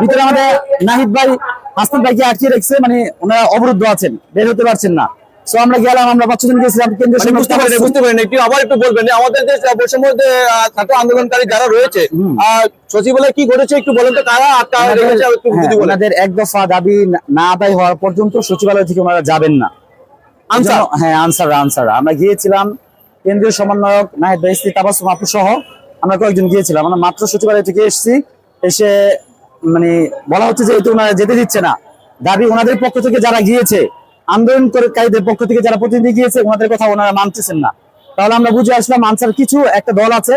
ভিতরে আমাদের নাহিদ ভাই হাসান ভাইকে আটকে রেখেছে? মানে ওনারা অবরুদ্ধ আছেন বের হতে পারছেন না। সো আমরা গেলাম আমরা পাঁচ গেছিলাম কেন্দ্রীয় বুঝতে পারেন বুঝতে পারেন একটু আবার একটু বলবেন আমাদের যে বৈষম্য ছাত্র আন্দোলনকারী যারা রয়েছে হুম। কি ঘটেছে একটু বলেন তো কারা আটকা রেখেছে হ্যাঁ, ওনাদের এক দফা দাবি না- না আদায় হওয়ার পর্যন্ত সচিবালয় থেকে ওনারা যাবেন না। আনসার? হ্যাঁ আনসার আনসার। আমরা গিয়েছিলাম কেন্দ্রীয় সমন্বয়ক নাহিদ ভাই স্ত্রী তাবাসুম আপু সহ আমরা কয়েকজন গিয়েছিলাম। আমরা মাত্র সচিবালয় থেকে এসেছি এসে মানে বলা হচ্ছে যে ওনারা যেতে দিচ্ছে না। দাবি ওনাদের পক্ষ থেকে যারা গিয়েছে আন্দোলনকারীদের পক্ষ থেকে যারা প্রতিনিধি গিয়েছে, ওনাদের কথা ওনারা মানতেছেন না। তাহলে আমরা বুঝে আসলাম আনসার কিছু, একটা দল আছে,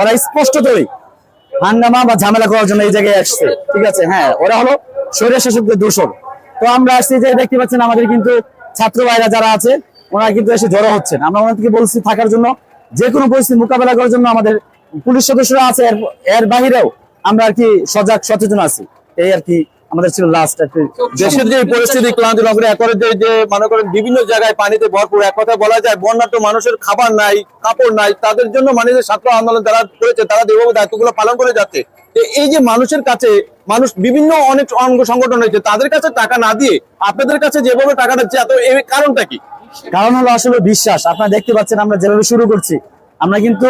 ওরা স্পষ্টতই হাঙ্গামা বা ঝামেলা করার জন্য এই জায়গায় আসছে। ঠিক আছে হ্যাঁ ওরা হলো স্বৈর শাসকদের দোষর। তো আমরা আসছি যে দেখতে পাচ্ছেন আমাদের কিন্তু ছাত্র ভাইরা যারা আছে, ওনারা কিন্তু এসে জড়ো হচ্ছেন। আমরা ওনাদেরকে বলছি থাকার জন্য যে কোনো পরিস্থিতি মোকাবেলা করার জন্য আমাদের পুলিশ সদস্যরা আছে এর বাহিরেও আমরা আর কি সজাগ, সচেতন আছি। এই আর কি আমাদের ছিল লাস্ট আর কি। দেশের যে পরিস্থিতি, ক্লান্তি নগরে একরে যে যে মনে করেন বিভিন্ন জায়গায় পানিতে ভরপুর, এক কথা বলা যায় বন্যাট্য মানুষের খাবার নাই, কাপড় নাই, তাদের জন্য মানে যে ছাত্র আন্দোলন যারা করেছে, তারা যেভাবে দায়িত্বগুলো পালন করে যাচ্ছে এই যে মানুষের কাছে মানুষ বিভিন্ন অনেক অঙ্গ সংগঠন রয়েছে, তাদের কাছে টাকা না দিয়ে আপনাদের কাছে যেভাবে টাকা দিচ্ছে এত এই কারণটা কি? কারণ হলো আসলে বিশ্বাস। আপনারা দেখতে পাচ্ছেন, আমরা যেভাবে শুরু করছি, আমরা কিন্তু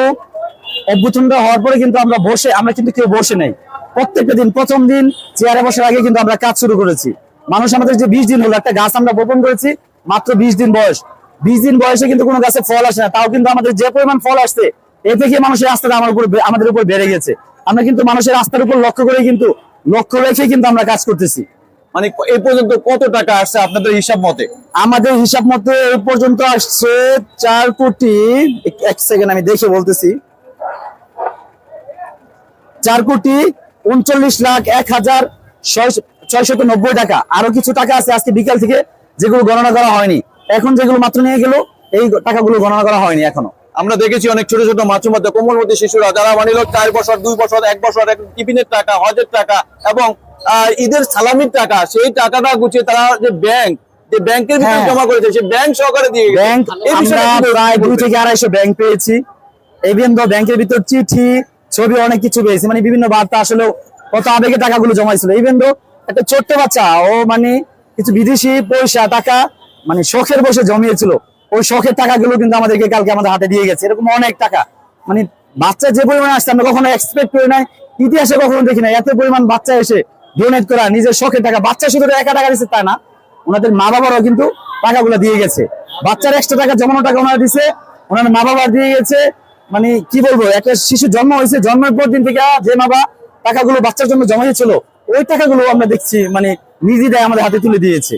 অভ্যুত্থানটা হওয়ার পরে কিন্তু আমরা বসে আমরা কিন্তু কেউ বসে নেই। প্রত্যেকটা দিন প্রথম দিন চেয়ারে বসার আগে কিন্তু আমরা কাজ শুরু করেছি। মানুষ আমাদের যে বিশ দিন হলো একটা গাছ আমরা বপন করেছি মাত্র বিশ দিন বয়স। বিশ দিন বয়সে কিন্তু কোনো গাছে ফল আসে না তাও কিন্তু আমাদের যে পরিমাণ ফল আসছে এ থেকে মানুষের আস্থাটা আমার উপর আমাদের উপর বেড়ে গেছে। আমরা কিন্তু মানুষের আস্থার উপর লক্ষ্য করে কিন্তু লক্ষ্য রেখে কিন্তু আমরা কাজ করতেছি। মানে এই পর্যন্ত কত টাকা আসছে আপনাদের হিসাব মতে? আমাদের হিসাব মতে এই পর্যন্ত আসছে চার কোটি এক- এক সেকেন্ড আমি দেখে বলতেছি। চার কোটি উনচল্লিশ লাখ এক হাজার ছয়শত নব্বই টাকা আরও কিছু টাকা আছে আজকে বিকাল থেকে যেগুলো গণনা করা হয়নি এখন যেগুলো মাত্র নিয়ে গেল এই টাকাগুলো গণনা করা হয়নি এখনও আমরা দেখেছি অনেক ছোট ছোট মাছের মধ্যে কোমলমতি শিশুরা যারা মানিল চার বছর দুই বছর এক বছর এক টিফিনের টাকা হজের টাকা এবং আহ, ঈদের সালামির টাকা সেই টাকাটা গুছিয়ে তারা যে ব্যাংক যে ব্যাংকের ভিতরে হ্যাঁ। জমা করেছে সেই ব্যাংক সহকারে দিয়ে। ব্যাংক এই বিষয়ে আমরা প্রায় দুই থেকে আড়াইশো ব্যাংক পেয়েছি তো ব্যাংকের ভিতর চিঠি ছবি অনেক কিছু পেয়েছি। মানে বিভিন্ন বার্তা আসলে কত আবেগে টাকাগুলো জমাইছিল। ইভেন তো একটা ছোট্ট বাচ্চা, ও মানে কিছু বিদেশি পয়সা, টাকা মানে শখের বসে জমিয়েছিল। ওই শখের টাকাগুলো কিন্তু আমাদেরকে কালকে আমাদের হাতে দিয়ে গেছে। এরকম অনেক টাকা। মানে বাচ্চা যে পরিমাণে আসছে, আমরা কখনো এক্সপেক্ট করি নাই। ইতিহাসে কখনো দেখি না এত পরিমাণ বাচ্চা এসে ডোনেট করা, নিজের শখের টাকা। বাচ্চা শুধু একা টাকা দিচ্ছে তা না। ওনাদের মা বাবারাও কিন্তু টাকাগুলো দিয়ে গেছে। বাচ্চার এক্সট্রা টাকা, জমানো টাকা ওনারা দিছে। ওনার মা বাবা দিয়ে গেছে। মানে কি বলব একটা শিশু জন্ম হয়েছে জন্মের পর দিন থেকে যে মা বাবা টাকাগুলো বাচ্চার জন্য জমা দিয়েছিল ওই টাকাগুলো আমরা দেখছি মানে নিজেরাই আমাদের হাতে তুলে দিয়েছে।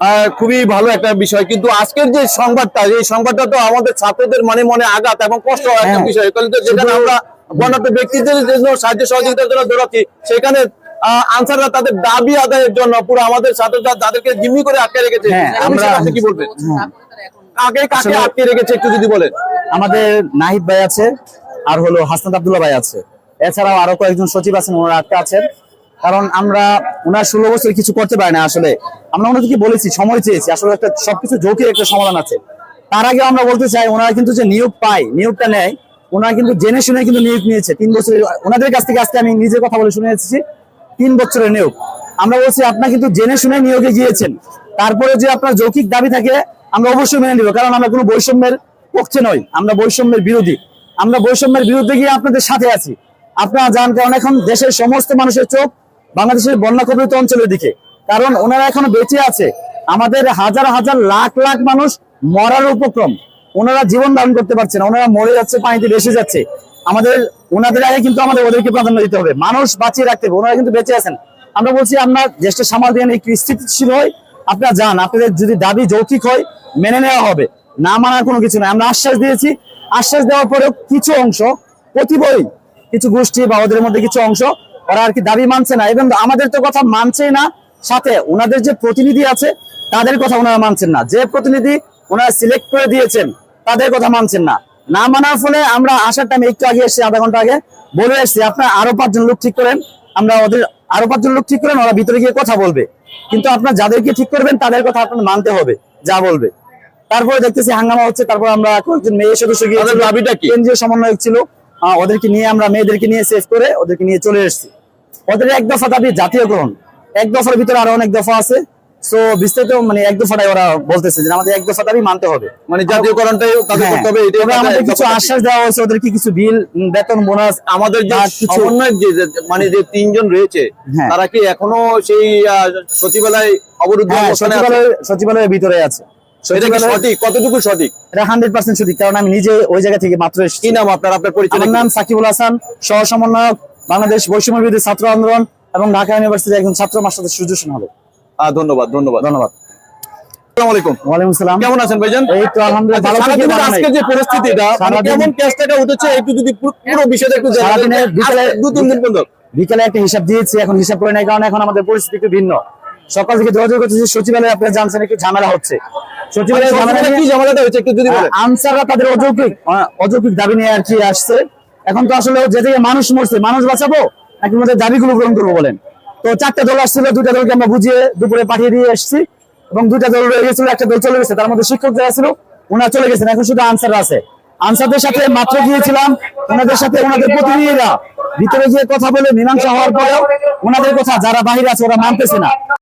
আহ, খুবই ভালো একটা বিষয় কিন্তু আজকের যে সংবাদটা এই সংবাদটা তো আমাদের ছাত্রদের মনে মনে আঘাত এবং কষ্ট একটা হ্যাঁ। বিষয়। যেখানে আমরা বন্যাত্ম ব্যক্তিদের জন্য সাহায্য সহযোগিতার জন্য দৌড়াচ্ছি সেখানে আহ, আনসাররা তাদের দাবি আদায়ের জন্য পুরো আমাদের ছাত্ররা যাদেরকে জিম্মি করে আটকে রেখেছে। হ্যাঁ, আমরা- কি বলবেন। আগে কাকে আটকে রেখেছে একটু যদি বলেন। আমাদের নাহিদ ভাই আছে, আর হলো হাসনাত আব্দুল্লাহ ভাই আছে। এছাড়াও আরও কয়েকজন সচিব আছেন, ওনারা আটকে আছেন। কারণ আমরা, ওনার ষোলো বছর কিছু করতে পারি না আসলে। আমরা ওনাদেরকে বলেছি, সময় চেয়েছি। আসলে একটা সবকিছু যৌক্তিক একটা সমাধান আছে। তার আগে আমরা বলতে চাই, ওনারা কিন্তু যে নিয়োগ পায়, নিয়োগটা নেয়, ওনারা কিন্তু জেনে শুনে কিন্তু নিয়োগ নিয়েছে। তিন বছরের, ওনাদের কাছ থেকে আজকে আমি নিজে কথা বলে শুনে এসেছি, তিন বছরের নিয়োগ। আমরা বলছি, আপনার কিন্তু জেনে শুনে নিয়োগে গিয়েছেন। তারপরে যে আপনার যৌক্তিক দাবি থাকে, আমরা অবশ্যই মেনে নিব। কারণ আমরা কোনো বৈষম্যের পক্ষে নই। আমরা বৈষম্যের বিরোধী। আমরা বৈষম্যের বিরুদ্ধে গিয়ে আপনাদের সাথে আছি। আপনারা জান কারণ এখন দেশের সমস্ত মানুষের চোখ বাংলাদেশের বন্যা কবলিত অঞ্চলের দিকে। কারণ ওনারা এখনও বেঁচে আছে। আমাদের হাজার হাজার লাখ লাখ মানুষ মরার উপক্রম। ওনারা জীবন ধারণ করতে পারছে না। ওনারা মরে যাচ্ছে, পানিতে ভেসে যাচ্ছে। আমাদের, ওনাদের আগে কিন্তু আমাদের ওদেরকে প্রাধান্য দিতে হবে। মানুষ বাঁচিয়ে রাখতে হবে। ওনারা কিন্তু বেঁচে আছেন। আমরা বলছি, আমরা দেশটা সামাল দিয়ে স্থিতিশীল হয়। আপনারা যান আপনাদের যদি দাবি যৌক্তিক হয়, মেনে নেওয়া হবে। না মানার কোনো কিছু নাই। আমরা আশ্বাস দিয়েছি। আশ্বাস দেওয়ার পরেও কিছু অংশ প্রতিবই কিছু গোষ্ঠী বা ওদের মধ্যে কিছু অংশ, ওরা আর কি দাবি মানছে না। এবং আমাদের তো কথা মানছেই না, সাথে ওনাদের যে প্রতিনিধি আছে, তাদের কথা ওনারা মানছেন না। যে প্রতিনিধি ওনারা সিলেক্ট করে দিয়েছেন, তাদের কথা মানছেন না। না মানার ফলে আমরা আসার টাইমে একটু আগে এসেছি, আধা ঘণ্টা আগে। বলে এসেছি, আপনার আরও পাঁচজন লোক ঠিক করেন। আমরা ওদের আরও পাঁচজন লোক ঠিক করেন, ওরা ভিতরে গিয়ে কথা বলবে। কিন্তু আপনার যাদেরকে ঠিক করবেন, তাদের কথা আপনার মানতে হবে, যা বলবে। তারপরে দেখতেছি হাঙ্গামা হচ্ছে তারপর আমরা কয়েকজন মেয়ে সদস্য গিয়ে দাবিটা কি? কেন্দ্রীয় সমন্বয়ক ছিল। ওদেরকে নিয়ে আমরা মেয়েদেরকে নিয়ে সেভ করে ওদেরকে নিয়ে চলে এসেছি। ওদের এক দফা দাবি জাতীয়করণ। এক দফার ভিতরে আরও অনেক দফা আছে। সো বিস্তারিত মানে এক দফাটাই ওরা বলতেছে যে আমাদের এক দফা দাবি মানতে হবে। মানে জাতীয়করণটাই তাদের হ্যাঁ, করতে হবে এটাই আমাদের কিছু আশ্বাস দেওয়া হয়েছে ওদেরকে কিছু বিল উম, বেতন বোনাস আমাদের যে যে মানে যে তিনজন রয়েছে হ্যাঁ। তারা কি এখনও সেই সচিবালয় অবরুদ্ধ হ্যাঁ সচিবালয়ের ভিতরে আছে। এটা কি সঠিক? কতটুকু সঠিক? এটা হান্ড্রেড পার্সেন্ট সঠিক কারণ আমি নিজে ওই জায়গা থেকে মাত্র কি নাম আপনার? আপনার পরিচয় আমার নাম সাকিবুল হাসান সহ সমন্বয়ক বাংলাদেশ বৈষম্য বিরোধী ছাত্র আন্দোলন এবং ঢাকা ইউনিভার্সিটির একজন ছাত্র মাস্টার সুযোশন হবে আহ, ধন্যবাদ ধন্যবাদ। ধন্যবাদ। আসসালামু আলাইকুম। ওয়ালাইকুম আসসালাম কেমন আছেন ভাইজান? এই তো আলহামদুলিল্লাহ ভালো আচ্ছা। আজকে যে পরিস্থিতিটা মানে কেমন কেসটা উঠেছে একটু যদি পুরো- পুরো বিষয়টা একটু জানাবেন। বিকেলে- দু তিন দিন পর্যন্ত। বিকেলে একটা হিসাব দিয়েছি এখন হিসাব করে নাই কারণ এখন আমাদের পরিস্থিতি একটু ভিন্ন। সকাল থেকে যোগাযোগ করতেছি সচিবালয়ে আপনারা জানছেন একটু ঝামেলা হচ্ছে। সচিবালয়ে ঝামেলা কি ঝামেলাটা একটু যদি বলেন? আনসাররা তাদের অযৌক্তিক অযৌক্তিক দাবি নিয়ে আর কি আসছে। এখন তো আসলে যে থেকে মানুষ মরছে মানুষ বাঁচাবো নাকি আমাদের দাবিগুলো পূরণ করব বলেন? তো চারটা দল আসছিল দুইটা দলকে আমরা বুঝিয়ে দুপুরে পাঠিয়ে দিয়ে এসেছি এবং দুইটা দল রয়ে গেছিল একটা দল চলে গেছে তার মধ্যে শিক্ষক যারা ছিল ওনারা চলে গেছেন এখন শুধু আনসার আছে। আনসারদের সাথে মাত্র গিয়েছিলাম ওনাদের সাথে ওনাদের প্রতিনিধিরা। ভিতরে গিয়ে কথা বলে মীমাংসা হওয়ার পরেও ওনাদের কথা যারা বাহিরে আছে ওরা মানতেছে না।